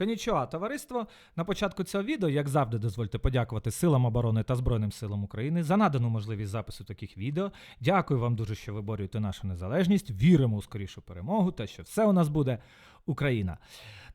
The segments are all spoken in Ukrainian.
Конічуа, товариство. На початку цього відео, як завжди, дозвольте подякувати Силам оборони та Збройним силам України за надану можливість запису таких відео. Дякую вам дуже, що ви борюєте нашу незалежність. Віримо у скорішу перемогу та що все у нас буде Україна.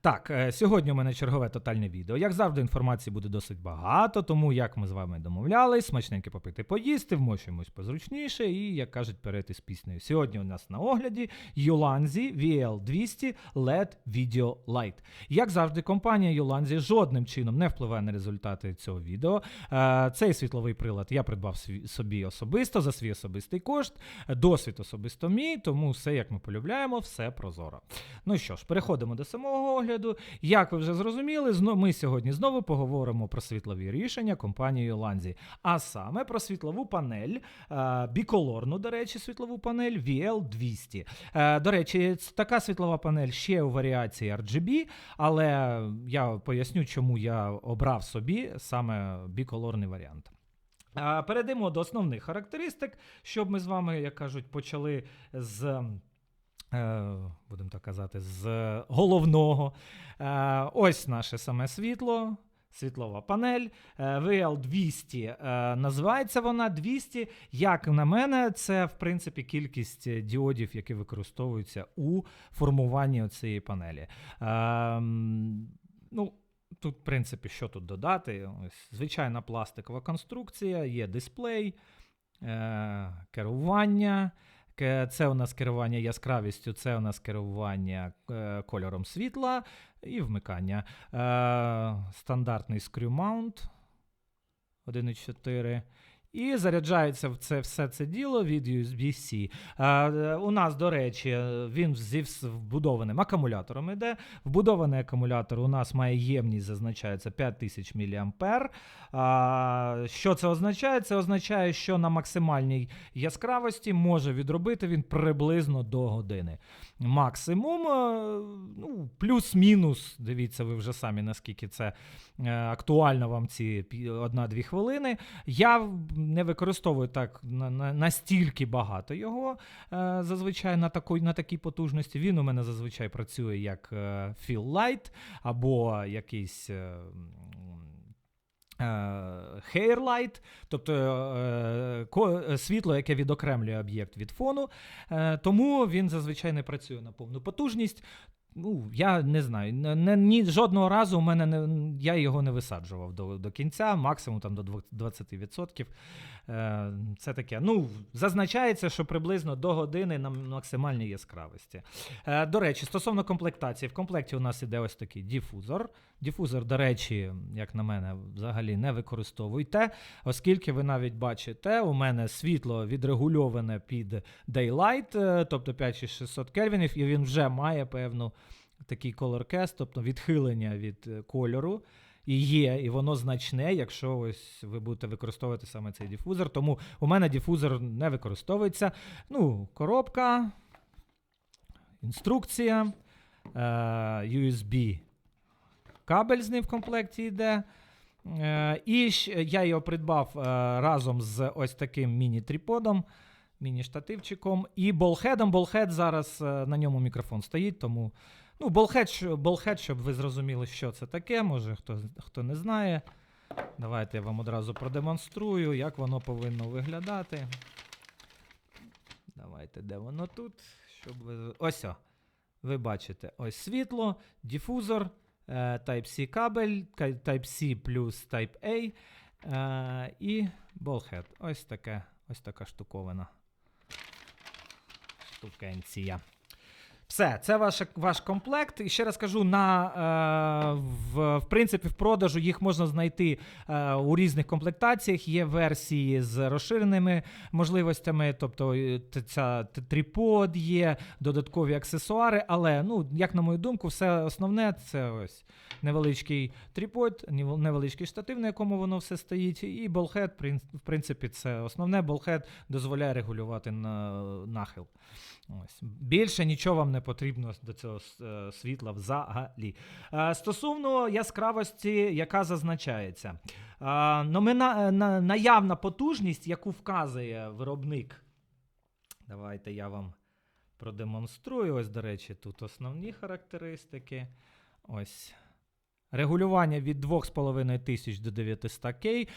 Так, е, сьогодні у мене чергове тотальне відео. Як завжди, інформації буде досить багато, тому як ми з вами домовлялись, смачненько попити поїсти, вмощуємось позручніше і, як кажуть, перейти з піснею. Сьогодні у нас на огляді Юланзі VL200 LED Video Lite. Як завжди, компанія Юланзі жодним чином не впливає на результати цього відео. Е, Цей світловий прилад я придбав собі особисто за свій особистий кошт. Досвід особисто мій, тому все, як ми полюбляємо, все прозоро. Ну що ж, переходимо до самого огляду. Як ви вже зрозуміли, ми сьогодні знову поговоримо про світлові рішення компанії Юланзі, а саме про світлову панель, е, біколорну, до речі, світлову панель VL200. Е, До речі, така світлова панель ще у варіації RGB, але я поясню, чому я обрав собі саме біколорний варіант. А, Перейдемо до основних характеристик, щоб ми з вами, як кажуть, почали з. Е, Будемо так казати, з головного. Е, Ось наше саме світло. Світлова панель е, VL200 е, називається вона 200. Як на мене, це в принципі кількість діодів, які використовуються у формуванні цієї панелі. Ну, Тут, в принципі, що тут додати? Ось, звичайна пластикова конструкція, є дисплей, керування. Ке- Це у нас керування яскравістю, це у нас керування е, кольором світла і вмикання. Е, стандартний screw mount 1.4. І заряджається в це все це діло від USB-C. Е, у нас, до речі, е, він зі вбудованим акумулятором іде. Вбудований акумулятор у нас має ємність, зазначається 5000 мА. А, що це означає? Це означає, що на максимальній яскравості може відробити він приблизно до години. Максимум, е, ну, плюс-мінус. Дивіться, ви вже самі наскільки це е, актуально вам ці 1-2 хвилини. Я не використовую так на, на, настільки багато його е, зазвичай на, такій, на такій потужності. Він у мене зазвичай працює як е, Feel Light або якийсь. е, е, тобто е, е, світло, яке відокремлює об'єкт від фону, Е, тому він зазвичай не працює на повну потужність. Ну, я не знаю. Не, ні, жодного разу у мене не, я його не висаджував до, до кінця, максимум там до 20%. Е, це таке. Ну, зазначається, що приблизно до години на максимальній яскравості. Е, до речі, стосовно комплектації, в комплекті у нас іде ось такий діфузор. Діфузор, до речі, як на мене, взагалі не використовуйте, оскільки ви навіть бачите, у мене світло відрегульоване під Daylight, е, тобто 5600 кельвінів, і він вже має певну такий color cast, тобто відхилення від е, кольору. І є, і воно значне, якщо ось ви будете використовувати саме цей дифузор. Тому у мене дифузор не використовується. Ну, коробка, інструкція, е, USB кабель з ним в комплекті йде. Е, і я його придбав разом з ось таким міні-тріподом, міні-штативчиком і болхедом. Болхед зараз на ньому мікрофон стоїть, тому. Ну, болхед, що- болхед, щоб ви зрозуміли, що це таке. Може, хто, хто не знає. Давайте я вам одразу продемонструю, як воно повинно виглядати. Давайте, де воно тут? Щоб ви... Ось. О. Ви бачите, ось світло, дифузор, е, Type-C кабель, Type-C плюс Type-A е, і болхед. Ось таке, ось така штуковина. Штукенція. Все, це ваш, ваш комплект. І ще раз кажу, на, е, в, в принципі, в продажу їх можна знайти е, у різних комплектаціях. Є версії з розширеними можливостями, тобто е, ця т- трипод є, додаткові аксесуари. Але, ну, як на мою думку, все основне це ось невеличкий трипод, нів- невеличкий штатив, на якому воно все стоїть, і болхед, в принципі, це основне. Болхед дозволяє регулювати на, нахил. Ось. Більше нічого вам не потрібно до цього е, світла взагалі. Е, Стосовно яскравості, яка зазначається, Е, номина, наявна потужність, яку вказує виробник. Давайте я вам продемонструю. Ось, до речі, тут основні характеристики. Ось Регулювання від 2500 до 900K.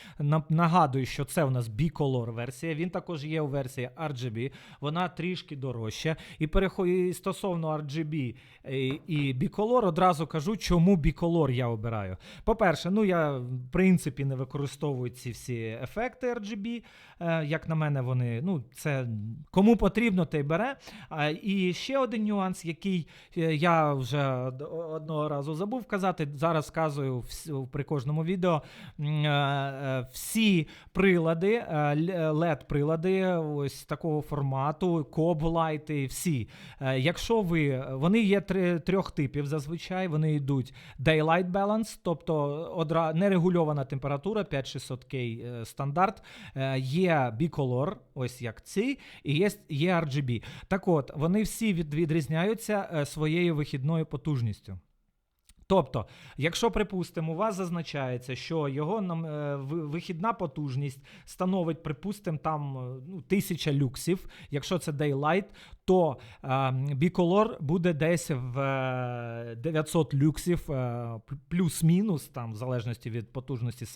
Нагадую, що це у нас Bicolor версія. Він також є у версії RGB. Вона трішки дорожча. І перехо- і стосовно RGB і, і Bicolor, одразу кажу, чому Bicolor я обираю. По-перше, ну я в принципі не використовую ці всі ефекти RGB. Е, як на мене, вони ну це кому потрібно, той бере. І ще один нюанс, який е, я вже одного разу забув казати. Зараз вс- при кожному відео. Е, е, Всі прилади, е, led прилади ось такого формату, коблайти, всі. Якщо ви вони є три, трьох типів зазвичай, вони йдуть Daylight Balance, тобто одра, нерегульована температура 5600K е, стандарт. Є Bicolor, ось як ці, і є, є RGB. Так от, вони всі від, відрізняються своєю вихідною потужністю. Тобто, якщо, припустимо, у вас зазначається, що його нам, е, вихідна потужність становить, припустимо, там е, ну, тисяча люксів, якщо це Daylight, то біколор буде десь в е, 900 люксів, е, плюс-мінус, там, в залежності від потужності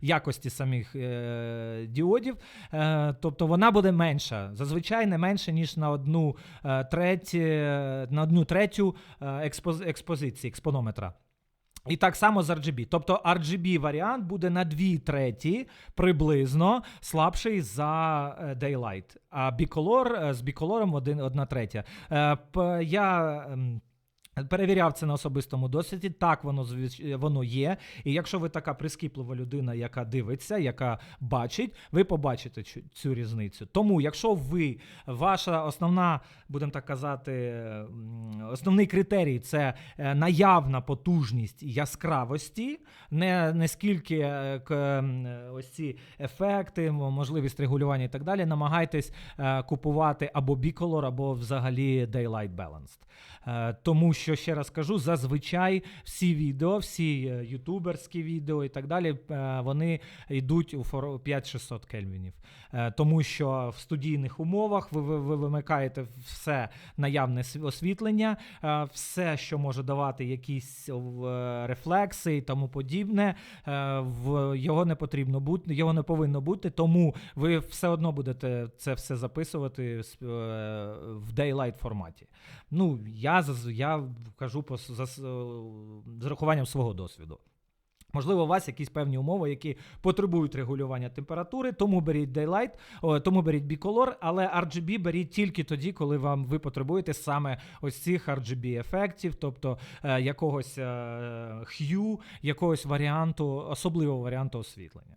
якості самих е, діодів. Е, тобто вона буде менша. Зазвичай не менше, ніж на одну, третю, е, на одну третю е, експозиції, експонометра. І так само з RGB. Тобто RGB варіант буде на 2 треті приблизно слабший за е, Daylight. А Bicolor е, з Bicolor 1, 1 третя. Е, Я. Перевіряв це на особистому досвіді. Так, воно звич- воно є. І якщо ви така прискіплива людина, яка дивиться, яка бачить, ви побачите цю, цю різницю. Тому, якщо ви ваша основна, будемо так казати, основний критерій це е, наявна потужність яскравості, не, не скільки е, е, ось ці ефекти, можливість регулювання і так далі. Намагайтесь е, купувати або Bicolor, або взагалі Daylight Balanced. Е, Тому що ще раз кажу, зазвичай всі відео, всі е, ютуберські відео і так далі, е, вони йдуть у фор- 5600 кельвінів. Е, Тому що в студійних умовах ви, ви, ви вимикаєте все наявне освітлення, все, що може давати якісь рефлекси і тому подібне, в його не потрібно бути, його не повинно бути, тому ви все одно будете це все записувати в Daylight форматі. Ну, я, я кажу по, за, е, з свого досвіду. Можливо, у вас якісь певні умови, які потребують регулювання температури, тому беріть Daylight, тому беріть Bicolor, але RGB беріть тільки тоді, коли вам ви потребуєте саме ось цих RGB ефектів, тобто е, якогось е, hue, якогось варіанту, особливого варіанту освітлення.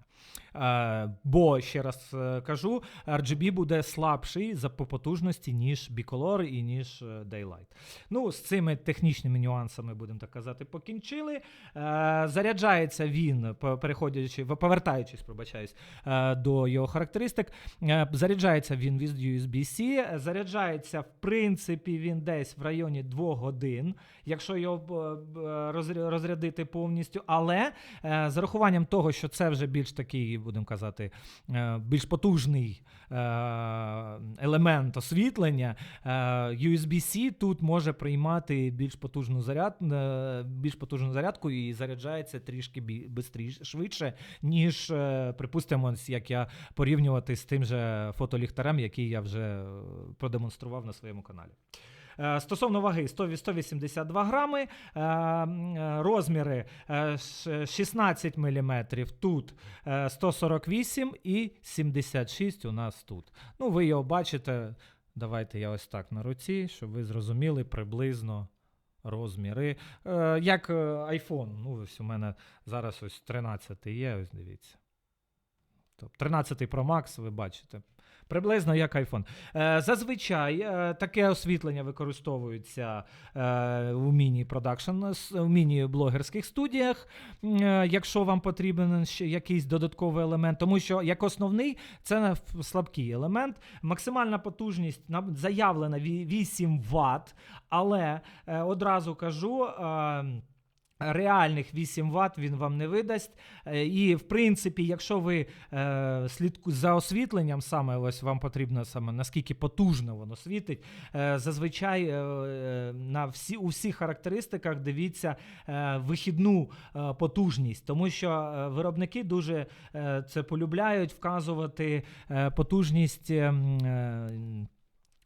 Е, бо ще раз е, кажу, RGB буде слабший за по потужності, ніж Bicolor і ніж е, Daylight. Ну, з цими технічними нюансами, будемо так казати, покінчили. Заряджається він, переходячи, повертаючись, пробачаюсь, до його характеристик. Заряджається він від USB-C. Заряджається, в принципі, він десь в районі 2 годин, якщо його розрядити повністю. Але з урахуванням того, що це вже більш такий, будемо казати, е, більш потужний е, елемент освітлення, е, USB-C тут може приймати більш потужну заряд, більш потужну зарядку і заряджається трішки бі- швидше, ніж, припустимо, як я порівнювати з тим же фотоліхтарем, який я вже продемонстрував на своєму каналі. Е, Стосовно ваги 100 182 грами, е, е, розміри е, 16 мм, тут е, 148 і 76 у нас тут. Ну, ви його бачите. Давайте я ось так на руці, щоб ви зрозуміли приблизно розміри. Як iPhone. Ну, ось у мене зараз ось 13 є, ось дивіться. Тобто 13 Pro Max, ви бачите. Приблизно як iPhone. Е, зазвичай е, таке освітлення використовується е, у міні-продакшн, у міні-блогерських студіях, якщо вам потрібен ще якийсь додатковий елемент, тому що як основний це слабкий елемент. Максимальна потужність на- заявлена 8 Вт, але одразу кажу. Реальних 8 Вт він вам не видасть. Е, І, в принципі, якщо ви е, слідку за освітленням, саме ось вам потрібно саме наскільки потужно воно світить. Е, зазвичай е, е, на всі, у всіх характеристиках дивіться е, вихідну е, потужність, тому що е, виробники дуже е, це полюбляють вказувати е, потужність. ем, е,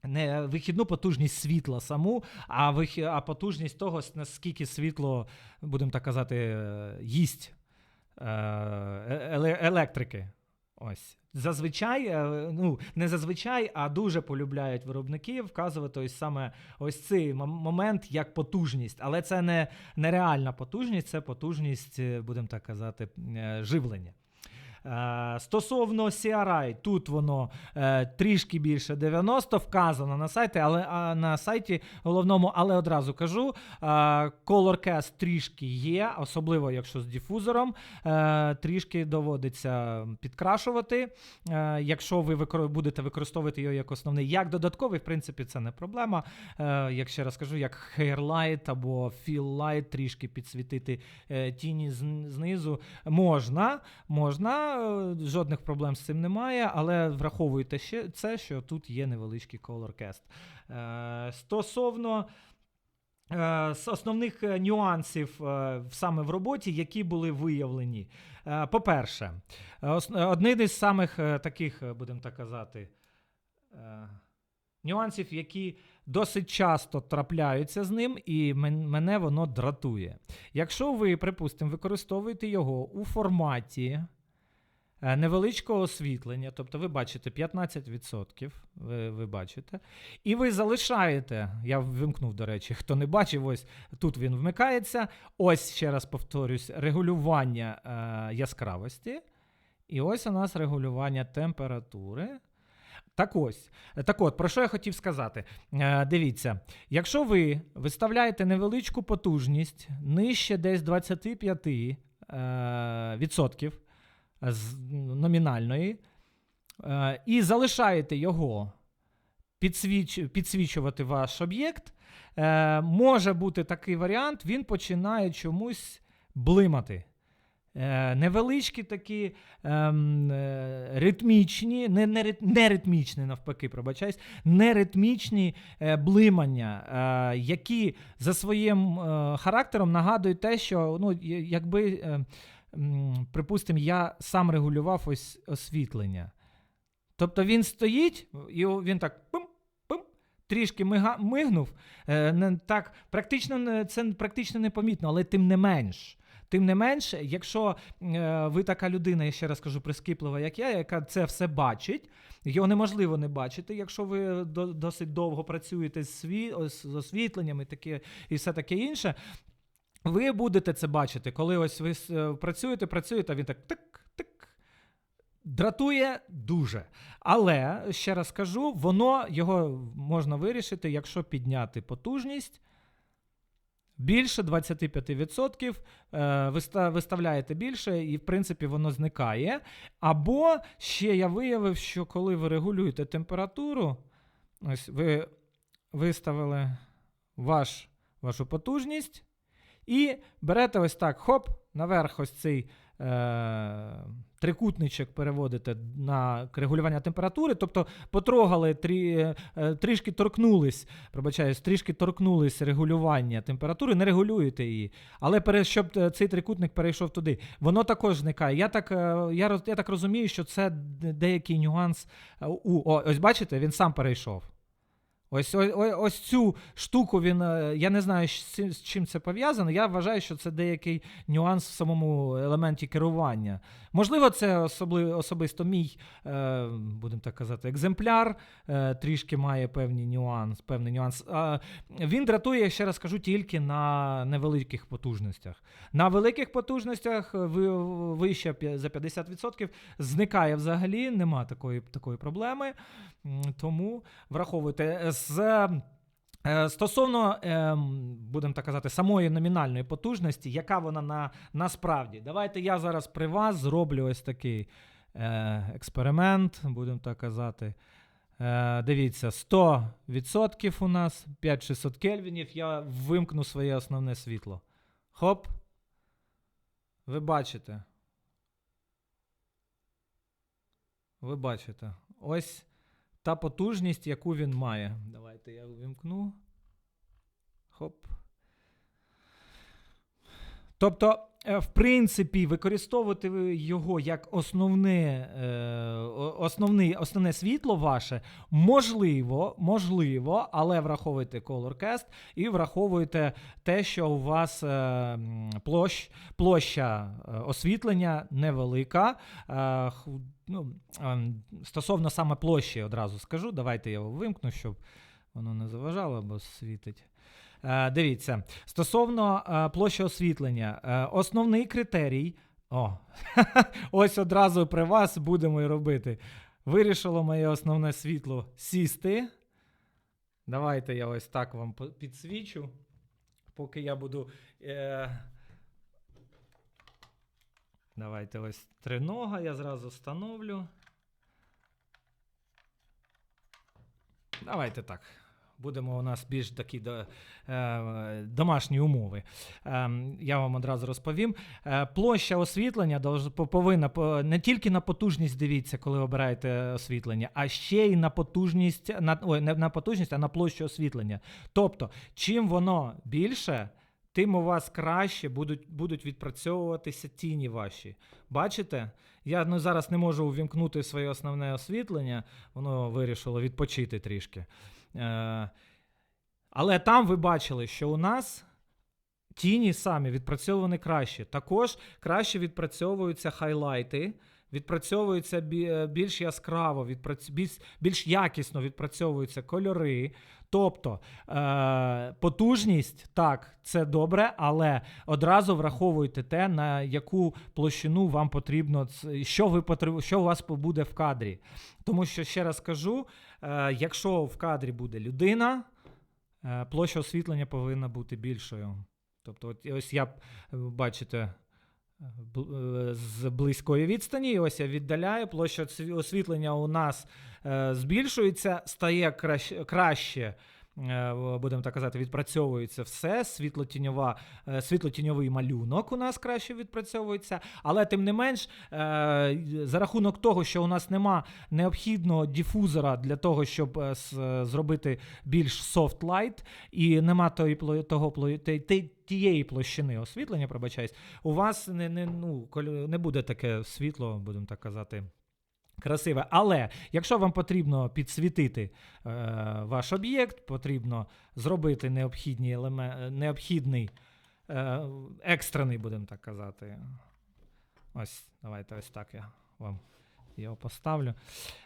не вихідну потужність світла саму, а, вихі, а потужність того, наскільки світло, будемо так казати, е, їсть е, електрики. Ось. Зазвичай, е, ну, не зазвичай, а дуже полюбляють виробники вказувати ось саме ось цей мом- момент як потужність. Але це не, не реальна потужність, це потужність, е, будемо так казати, е, живлення. Е, Стосовно CRI, тут воно е, трішки більше 90 вказано на сайті, але на сайті головному, але одразу кажу, е, ColorCast трішки є, особливо якщо з дифузором, е, трішки доводиться підкрашувати. Якщо ви будете використовувати його як основний, як додатковий, в принципі, це не проблема. Як ще раз кажу, як Hairlight або Fill Light трішки підсвітити тіні знизу можна, можна, е, жодних проблем з цим немає, але враховуйте ще це, що тут є невеличкий colorcast. Е, стосовно е, основних е, нюансів саме в роботі, які були виявлені. По-перше, один із самих таких, будемо так казати, нюансів, які досить часто трапляються з ним, і мене воно дратує. Якщо ви, припустимо, використовуєте його у форматі невеличкого освітлення, тобто ви бачите 15%, ви, ви бачите, і ви залишаєте, я вимкнув, до речі, хто не бачив, ось тут він вмикається. Ось ще раз повторюсь, регулювання е, яскравості. І ось у нас регулювання температури. Так ось, так от, про що я хотів сказати? Е, дивіться, якщо ви виставляєте невеличку потужність нижче десь 25 е, відсотків з номінальної, е, і залишаєте його підсвіч, підсвічувати ваш об'єкт, е, може бути такий варіант, він починає чомусь блимати. Е, невеличкі такі ем, е, ритмічні, не, не, не ритмічні, навпаки, пробачаюсь, неритмічні е, блимання, е, які за своїм е, характером нагадують те, що ну, якби, е, припустимо, я сам регулював ось освітлення. Тобто він стоїть, і він так пим, пим, трішки мигнув. Е, не, так, практично, це практично непомітно, але тим не менш. Тим не менш, якщо е, ви така людина, я ще раз кажу, прискіплива, як я, яка це все бачить, його неможливо не бачити, якщо ви до, досить довго працюєте з, сві, з освітленням і, таке, і все таке інше. Ви будете це бачити, коли ось ви е, працюєте, працюєте, а він так тик, тик. Дратує дуже. Але ще раз кажу, воно його можна вирішити, якщо підняти потужність. Більше 25% е, виставляєте більше, і в принципі воно зникає. Або ще я виявив, що коли ви регулюєте температуру, ось ви виставили ваш, вашу потужність, і берете ось так, хоп, наверх ось цей е, трикутничок переводите на регулювання температури, тобто потрогали, трі, е, трішки торкнулись, пробачаюсь, трішки торкнулись регулювання температури, не регулюєте її. Але пере, щоб е, цей трикутник перейшов туди, воно також зникає. Я так, е, я, я так розумію, що це деякий нюанс. е, У, о, ось бачите, він сам перейшов. Ось, ось, ось цю штуку він. е, Я не знаю, з чим це пов'язано. Я вважаю, що це деякий нюанс в самому елементі керування. Можливо, це особли, особисто мій, е, будемо так казати, екземпляр. Е, трішки має певний нюанс. Певний нюанс. А, він дратує, ще раз кажу, тільки на невеликих потужностях. На великих потужностях е, ви, вище за 50% зникає взагалі, нема такої, такої проблеми. Тому враховуйте. З, е, стосовно, ем, будемо так казати, самої номінальної потужності, яка вона на, насправді. Давайте я зараз при вас зроблю ось такий е, експеримент, будемо так казати. Е, дивіться, 100% у нас, 5600 кельвінів, я вимкну своє основне світло. Хоп, Ви бачите. Ви бачите. Ось та потужність, яку він має. Давайте я увімкну. Хоп. Тобто, в принципі, використовувати його як основне, е, о- основне світло ваше можливо, можливо, але враховуйте Colorcast і враховуйте те, що у вас е, площ, площа е, освітлення невелика. Е, ну, стосовно саме площі, одразу скажу. Давайте я його вимкну, щоб воно не заважало, бо світить. Е, дивіться, стосовно е, площі освітлення, е, основний критерій. О, ось одразу при вас будемо і робити. Вирішило моє основне світло сісти. Давайте я ось так вам підсвічу, поки я буду. Е... Давайте ось тринога, я зразу встановлю. Давайте так. Будемо у нас більш такі до, е, домашні умови. Ем, я вам одразу розповім. Е, площа освітлення повинна не тільки на потужність дивіться, коли обираєте освітлення, а ще й на потужність, на, ой, не на потужність, а на площу освітлення. Тобто, чим воно більше, тим у вас краще будуть, будуть відпрацьовуватися тіні ваші. Бачите? Я ну, зараз не можу увімкнути своє основне освітлення, воно вирішило відпочити трішки. Е, але там ви бачили, що у нас тіні самі відпрацьовані краще. Також краще відпрацьовуються хайлайти, відпрацьовуються е, більш яскраво, більш, якісно відпрацьовуються кольори. Тобто е, потужність, так, це добре, але одразу враховуйте те, на яку площину вам потрібно, що, ви що у вас буде в кадрі. Тому що, ще раз кажу, якщо в кадрі буде людина, е, площа освітлення повинна бути більшою. Тобто, ось я, е, бачите, е, е, з близької відстані, ось я віддаляю, площа осві- освітлення у нас е, збільшується, стає краще, краще е, будемо так казати, відпрацьовується все. Світлотіньова, е, світлотіньовий малюнок у нас краще відпрацьовується. Але тим не менш, е, за рахунок того, що у нас нема необхідного дифузора для того, щоб е, зробити більш light, і нема того, те- тієї площини освітлення, пробачаюсь, у вас не, не, ну, не буде таке світло, будемо так казати. Красиве, але якщо вам потрібно підсвітити е, ваш об'єкт, потрібно зробити необхідні елемент, необхідний е, екстрений, будемо так казати. Ось, давайте ось так я вам його поставлю.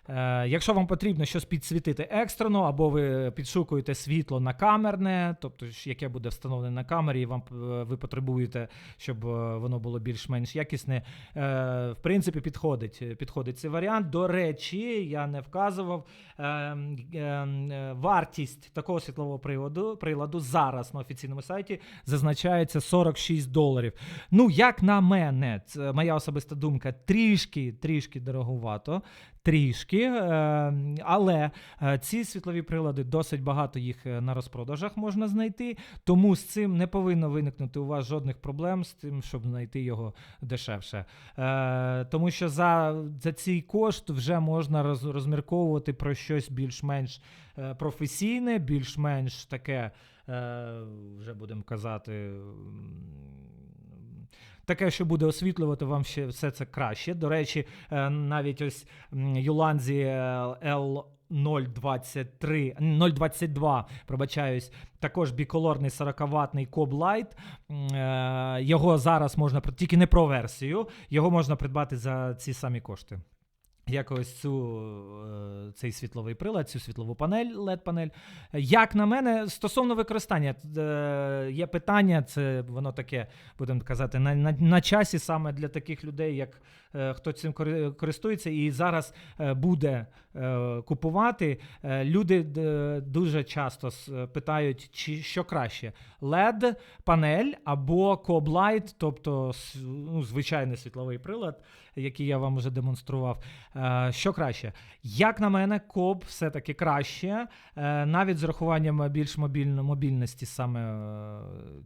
Е, якщо вам потрібно щось підсвітити екстрено, або ви підшукуєте світло на камерне, тобто яке буде встановлене на камері, і вам е, ви потребуєте, щоб е, воно було більш-менш якісне, е, в принципі, підходить, підходить цей варіант. До речі, я не вказував е, е, вартість такого світлового приладу, приладу зараз на офіційному сайті зазначається 46 доларів. Ну, як на мене, це моя особиста думка, трішки, трішки дороговато. Трішки, е, але е, ці світлові прилади досить багато їх е, на розпродажах можна знайти, тому з цим не повинно виникнути у вас жодних проблем з тим, щоб знайти його дешевше. Тому що за, за цей кошт вже можна роз, розмірковувати про щось більш-менш професійне, більш-менш таке, вже будемо казати. Таке, що буде освітлювати вам ще все це краще. До речі, е, навіть ось Юланзі L 023, 022, пробачаюсь, також біколорний 40-ваттний Cob Light. Е, Його зараз можна тільки не про версію, його можна придбати за ці самі кошти. Як ось цю, е, цей світловий прилад, цю світлову панель, LED-панель. Як на мене, стосовно використання, е, є питання, це воно таке, будемо казати, на, на, на часі саме для таких людей, як хто цим кори- користується і зараз е, буде е, купувати. Е, люди дуже часто питають, чи що краще: LED-панель або Cob Light, тобто ну, звичайний світловий прилад, який я вам вже демонстрував. Е, Що краще? Як на мене, Cob все-таки краще, е, навіть з урахуванням більш мобільно, мобільності саме е,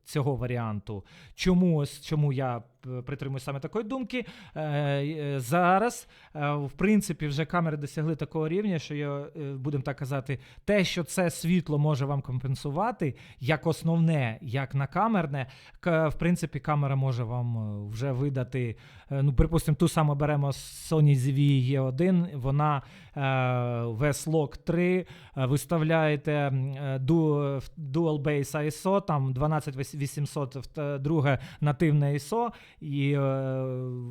цього варіанту. Чому чому я притримуюсь саме такої думки. Е, е, Зараз, е, в принципі, вже камери досягли такого рівня, що я, е, будемо так казати, те, що це світло може вам компенсувати, як основне, як на камерне, в принципі, камера може вам е, вже видати. е, Ну, припустимо, ту саму беремо Sony ZV E1, вона е, VSLOG 3, е, виставляєте е, Dual Base ISO, там 12800, в- е, друге нативне ISO, і е,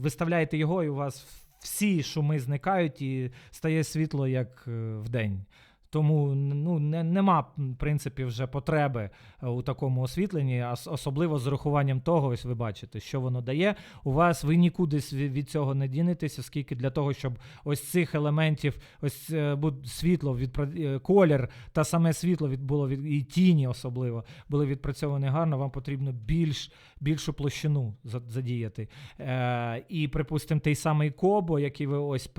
виставляєте його, і у вас всі шуми зникають, і стає світло як е, в день. Тому ну, не, нема, в принципі, вже потреби е, у такому освітленні, ос- особливо з урахуванням того, ось ви бачите, що воно дає. У вас ви нікуди від від цього не дінетеся, оскільки для того, щоб ось цих елементів, ось е, світло, відпра- е, колір та саме світло від було від і тіні, особливо були відпрацьовані гарно. Вам потрібно більш більшу площину задіяти. Е, і, припустимо, той самий Кобо, який ви ось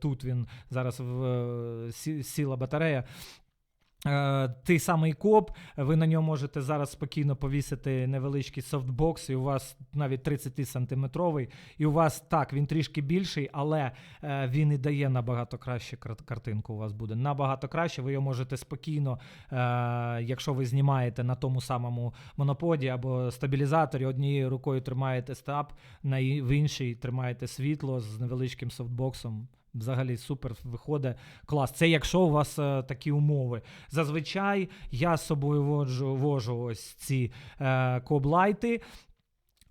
тут він зараз в сіла батарея. Е, Той самий коп, ви на ньому можете зараз спокійно повісити невеличкий софтбокс, і у вас навіть 30 сантиметровий, і у вас так, він трішки більший, але е, він і дає набагато краще картинку. У вас буде набагато краще. Ви його можете спокійно, е, якщо ви знімаєте на тому самому моноподі або стабілізаторі, однією рукою тримаєте стаб, в іншій тримаєте світло з невеличким софтбоксом. Взагалі супер виходить клас. Це якщо у вас е, такі умови. Зазвичай я з собою воджу, вожу ось ці е, коблайти.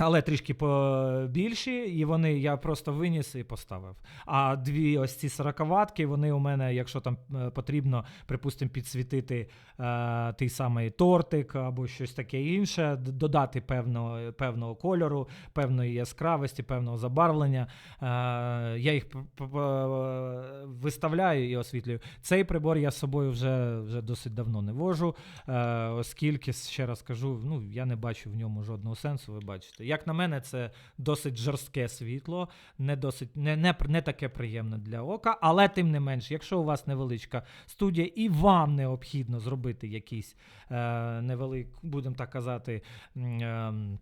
Але трішки побільші, і вони я просто виніс і поставив. А дві ось ці 40 ватки, вони у мене, якщо там е, потрібно, припустимо, підсвітити е, той самий тортик або щось таке інше, додати певного, певного кольору, певної яскравості, певного забарвлення. Е, я їх виставляю і освітлюю. Цей прибор я з собою вже, вже досить давно не вожу, е, оскільки, ще раз кажу, ну, я не бачу в ньому жодного сенсу, ви бачите. Як на мене, це досить жорстке світло, не, досить, не, не, не таке приємне для ока, але тим не менш, якщо у вас невеличка студія і вам необхідно зробити якийсь е, невеликий, будемо так казати, м, ем,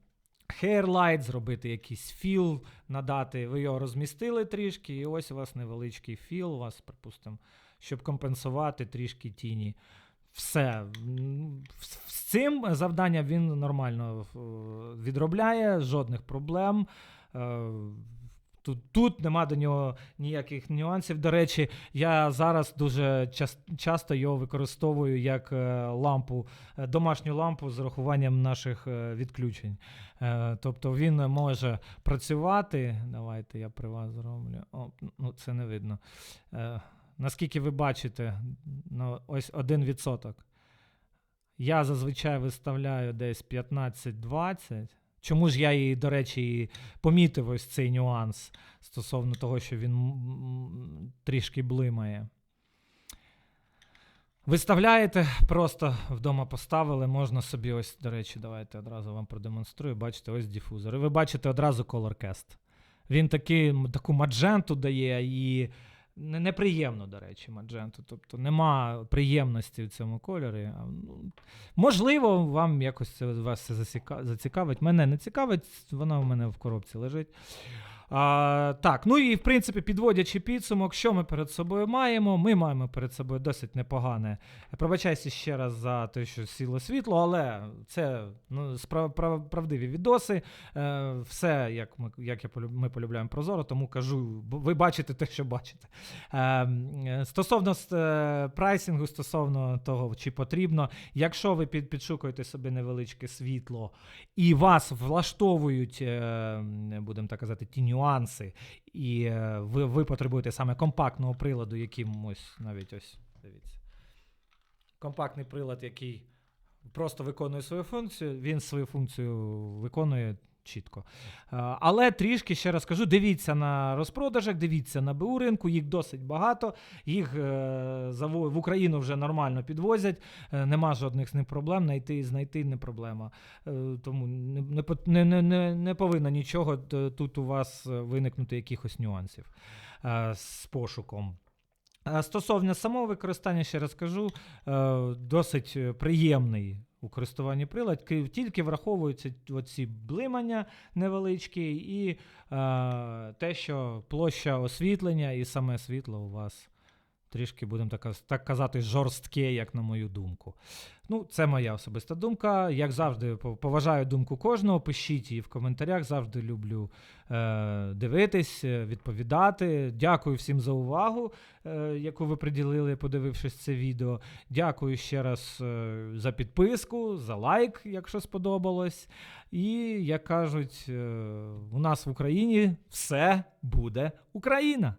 Hairlight, зробити якийсь філ, надати. Ви його розмістили трішки, і ось у вас невеличкий філ, у вас, припустимо, щоб компенсувати трішки тіні. Все. З цим завдання він нормально е, відробляє, жодних проблем. Е, Тут, тут нема до нього ніяких нюансів. До речі, я зараз дуже час, часто його використовую як е, лампу, домашню лампу з урахуванням наших відключень. Тобто він може працювати. Давайте я при вас зроблю. О, ну це не видно. Наскільки ви бачите, ну, ось 1%. Я зазвичай виставляю десь 15-20. Чому ж я її, до речі, і помітив ось цей нюанс стосовно того, що він трішки блимає. Виставляєте, просто вдома поставили, можна собі ось, до речі, давайте одразу вам продемонструю. Бачите, ось дифузор. І ви бачите одразу ColorCast. Він таки, таку мадженту дає і неприємно, до речі, мадженту. Тобто нема приємності в цьому кольорі. Ну, Можливо, вам якось це вас зацікавить. Мене не цікавить, вона у мене в коробці лежить. А, так, ну і в принципі, підводячи підсумок, що ми перед собою маємо? Ми маємо перед собою досить непогане. Пробачайся ще раз за те, що сіло світло, але це ну, справ, прав, правдиві відоси. Е, все, як ми, як я ми полюбляємо прозоро, тому кажу, ви бачите те, що бачите. Е, стосовно е, прайсингу, стосовно того, чи потрібно, якщо ви під, підшукуєте собі невеличке світло і вас влаштовують, е, будемо так казати, ті нюанси, і е, ви, ви потребуєте саме компактного приладу, яким навіть ось дивіться. Компактний прилад, який просто виконує свою функцію, він свою функцію виконує чітко. Е, Але трішки ще раз кажу: дивіться на розпродажах, дивіться на БУ ринку, їх досить багато. Їх е, в Україну вже нормально підвозять, е, нема жодних з них проблем. Знайти, знайти не проблема. Тому не, не, не, не, не, повинно нічого тут у вас виникнути якихось нюансів з пошуком. Стосовно самого використання, ще раз кажу, досить приємний у користуванні приладки, тільки враховуються оці блимання невеличкі і е, те, що площа освітлення і саме світло у вас трішки, будемо так, так казати, жорстке, як на мою думку. Ну, це моя особиста думка. Як завжди, поважаю думку кожного. Пишіть її в коментарях. Завжди люблю е, дивитись, е, відповідати. Дякую всім за увагу, е, яку ви приділили, подивившись це відео. Дякую ще раз е, за підписку, за лайк, якщо сподобалось. І як кажуть, е, у нас в Україні все буде Україна.